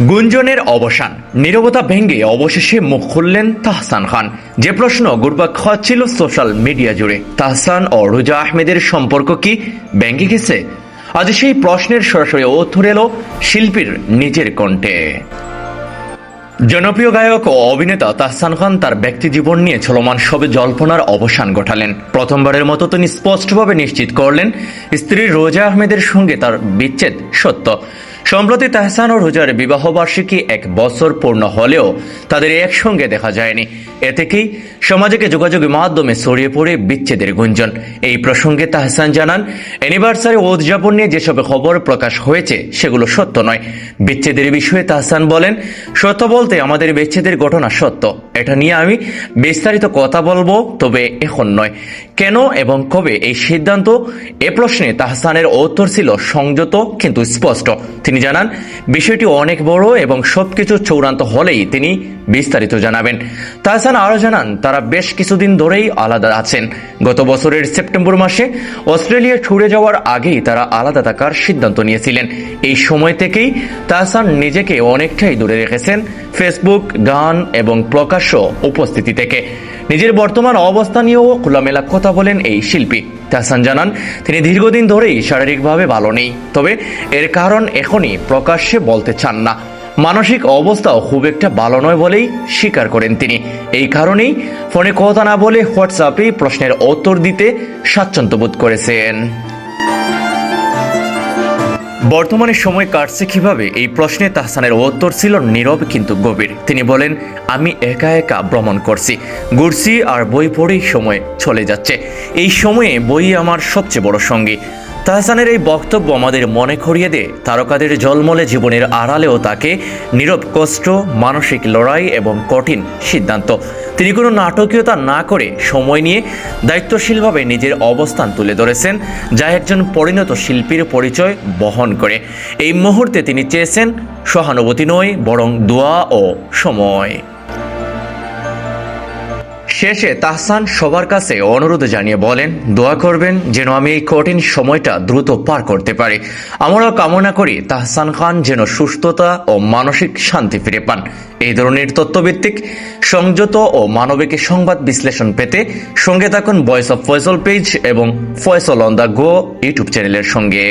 গুঞ্জনের অবসান। নীরবতা ভেঙে অবশেষে মুখ খুললেন তাহসান খান। যে প্রশ্ন গুরবাক খাচ্ছিল সোশ্যাল মিডিয়া জুড়ে, তাহসান ও রোজা আহমেদের সম্পর্ক কি ভেঙে গেছে? আজ সেই প্রশ্নের সরাসরি উত্তর এলো শিল্পীর নিজের কণ্ঠে। জনপ্রিয় গায়ক ও অভিনেতা তাহসান খান তার ব্যক্তি জীবন নিয়ে চলমান সবে জল্পনার অবসান ঘটালেন। প্রথমবারের মতো তিনি স্পষ্টভাবে নিশ্চিত করলেন, স্ত্রী রোজা আহমেদের সঙ্গে তার বিচ্ছেদ সত্য। সম্প্রতি তাহসান ও রোজার বিবাহ বার্ষিকী এক বছর পূর্ণ হলেও তাদের একসঙ্গে দেখা যায়নি। এ থেকেই সমাজকে যোগাযোগ মাধ্যমে ছড়িয়ে পড়ে বিচ্ছেদের গুঞ্জন। এই প্রসঙ্গে তাহসান জানান, অ্যানিভার্সারি উদযাপন নিয়ে যেসব খবর প্রকাশ হয়েছে, সেগুলো সত্য নয়। বিচ্ছেদের বিষয়ে তাহসান বলেন, সত্য বলতে আমাদের বিচ্ছেদের ঘটনা সত্য। এটা নিয়ে আমি বিস্তারিত কথা বলব, তবে এখন নয়। কেন এবং কবে এই সিদ্ধান্ত? এ প্রশ্নে তাহসানের উত্তর ছিল সংযত কিন্তু স্পষ্ট। তিনি জানান, বিষয়টি অনেক বড় এবং সবকিছু চূড়ান্ত হলেই তিনি বিস্তারিত জানাবেন। তাহসান আরও জানান, তারা বেশ কিছুদিন ধরেই আলাদা আছেন। গত বছরের সেপ্টেম্বর মাসে অস্ট্রেলিয়া ছুড়ে যাওয়ার আগেই তারা আলাদা থাকার সিদ্ধান্ত নিয়েছিলেন। এই সময় থেকেই তাহসান নিজেকে অনেকটাই দূরে রেখেছেন। ফেসবুক, গান এবং প্রকাশ্য উপস্থিতি থেকে। নিজের বর্তমান অবস্থা নিয়েও খোলামেলা কথা বলেন এই শিল্পী। তাহসান জানান, তিনি দীর্ঘদিন ধরেই শারীরিকভাবে ভালো নেই। তবে এর কারণ এখনই প্রকাশ্যে বলতে চান না। মানসিক অবস্থাও খুব একটা ভালো নয় বলেই স্বীকার করেন তিনি। এই কারণেই ফোনে কথা না বলে হোয়াটসঅ্যাপে প্রশ্নের উত্তর দিতে স্বাচ্ছন্দ্য বোধ করেছেন। বর্তমানে সময় কাটছে কীভাবে? এই প্রশ্নে তাহসানের উত্তর ছিল নীরব কিন্তু গভীর। তিনি বলেন, আমি একা একা ভ্রমণ করছি। ঘুরছি আর বই পড়েই সময় চলে যাচ্ছে। এই সময়ে বই আমার সবচেয়ে বড় সঙ্গী। তাহসানের এই বক্তব্য আমাদের মনে করিয়ে দেয়। তারকাদের জলমলে জীবনের আড়ালেও তাকে নীরব কষ্ট, মানসিক লড়াই এবং কঠিন সিদ্ধান্ত। তিনি কোনো নাটকীয়তা না করে সময় নিয়ে দায়িত্বশীলভাবে নিজের অবস্থান তুলে ধরেছেন, যা একজন পরিণত শিল্পীর পরিচয় বহন করে। এই মুহূর্তে তিনি চেয়েছেন সহানুভূতি নয়, বরং দোয়া ও সময়। শেষে তাহসান সবার কাছে অনুরোধ জানিয়ে বলেন, দোয়া করবেন যেন আমি এই কঠিন সময়টা দ্রুত পার করতে পারি। আমরাও কামনা করি তাহসান খান যেন সুস্থতা ও মানসিক শান্তি ফিরে পান। এই ধরনের তথ্যভিত্তিক, সংযত ও মানবিক সংবাদ বিশ্লেষণ পেতে সঙ্গে থাকুন ভয়েস অফ ফয়সল পেজ এবং Faisal on the go YouTube চ্যানেলের সঙ্গে।